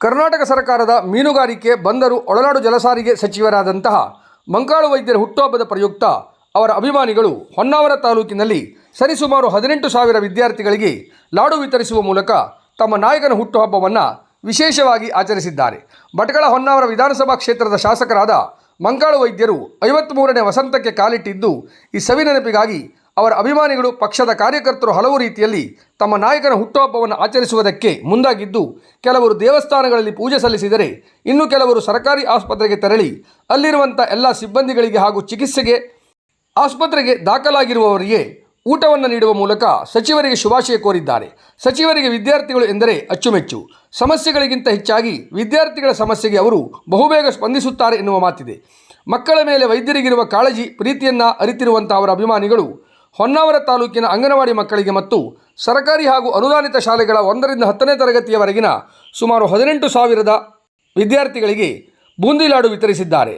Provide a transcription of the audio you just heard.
ಕರ್ನಾಟಕ ಸರ್ಕಾರದ ಮೀನುಗಾರಿಕೆ ಬಂದರು ಒಳನಾಡು ಜಲಸಾರಿಗೆ ಸಚಿವರಾದಂತಹ ಮಂಕಾಳು ವೈದ್ಯರ ಹುಟ್ಟುಹಬ್ಬದ ಪ್ರಯುಕ್ತ ಅವರ ಅಭಿಮಾನಿಗಳು ಹೊನ್ನಾವರ ತಾಲೂಕಿನಲ್ಲಿ ಸರಿಸುಮಾರು ಹದಿನೆಂಟು ಸಾವಿರ ವಿದ್ಯಾರ್ಥಿಗಳಿಗೆ ಲಾಡು ವಿತರಿಸುವ ಮೂಲಕ ತಮ್ಮ ನಾಯಕನ ಹುಟ್ಟುಹಬ್ಬವನ್ನು ವಿಶೇಷವಾಗಿ ಆಚರಿಸಿದ್ದಾರೆ. ಭಟ್ಕಳ ಹೊನ್ನಾವರ ವಿಧಾನಸಭಾ ಕ್ಷೇತ್ರದ ಶಾಸಕರಾದ ಮಂಕಾಳು ವೈದ್ಯರು ಐವತ್ತ್ಮೂರನೇ ವಸಂತಕ್ಕೆ ಕಾಲಿಟ್ಟಿದ್ದು ಈ ಸವಿ ನೆನಪಿಗಾಗಿ ಅವರ ಅಭಿಮಾನಿಗಳು, ಪಕ್ಷದ ಕಾರ್ಯಕರ್ತರು ಹಲವು ರೀತಿಯಲ್ಲಿ ತಮ್ಮ ನಾಯಕನ ಹುಟ್ಟುಹಬ್ಬವನ್ನು ಆಚರಿಸುವುದಕ್ಕೆ ಮುಂದಾಗಿದ್ದು, ಕೆಲವರು ದೇವಸ್ಥಾನಗಳಲ್ಲಿ ಪೂಜೆ ಸಲ್ಲಿಸಿದರೆ, ಇನ್ನು ಕೆಲವರು ಸರ್ಕಾರಿ ಆಸ್ಪತ್ರೆಗೆ ತೆರಳಿ ಅಲ್ಲಿರುವಂಥ ಎಲ್ಲ ಸಿಬ್ಬಂದಿಗಳಿಗೆ ಹಾಗೂ ಚಿಕಿತ್ಸೆಗೆ, ಆಸ್ಪತ್ರೆಗೆ ದಾಖಲಾಗಿರುವವರಿಗೆ ಊಟವನ್ನು ನೀಡುವ ಮೂಲಕ ಸಚಿವರಿಗೆ ಶುಭಾಶಯ ಕೋರಿದ್ದಾರೆ. ಸಚಿವರಿಗೆ ವಿದ್ಯಾರ್ಥಿಗಳು ಎಂದರೆ ಅಚ್ಚುಮೆಚ್ಚು. ಸಮಸ್ಯೆಗಳಿಗಿಂತ ಹೆಚ್ಚಾಗಿ ವಿದ್ಯಾರ್ಥಿಗಳ ಸಮಸ್ಯೆಗೆ ಅವರು ಬಹುಬೇಗ ಸ್ಪಂದಿಸುತ್ತಾರೆ ಎನ್ನುವ ಮಾತಿದೆ. ಮಕ್ಕಳ ಮೇಲೆ ವೈದ್ಯರಿಗಿರುವ ಕಾಳಜಿ, ಪ್ರೀತಿಯನ್ನು ಅರಿತಿರುವಂಥ ಅವರ ಅಭಿಮಾನಿಗಳು ಹೊನ್ನಾವರ ತಾಲೂಕಿನ ಅಂಗನವಾಡಿ ಮಕ್ಕಳಿಗೆ ಮತ್ತು ಸರ್ಕಾರಿ ಹಾಗೂ ಅನುದಾನಿತ ಶಾಲೆಗಳ ಒಂದರಿಂದ ಹತ್ತನೇ ತರಗತಿಯವರೆಗಿನ ಸುಮಾರು ಹದಿನೆಂಟು ಸಾವಿರದ ವಿದ್ಯಾರ್ಥಿಗಳಿಗೆ ಬೂಂದಿ ಲಾಡು ವಿತರಿಸಿದ್ದಾರೆ.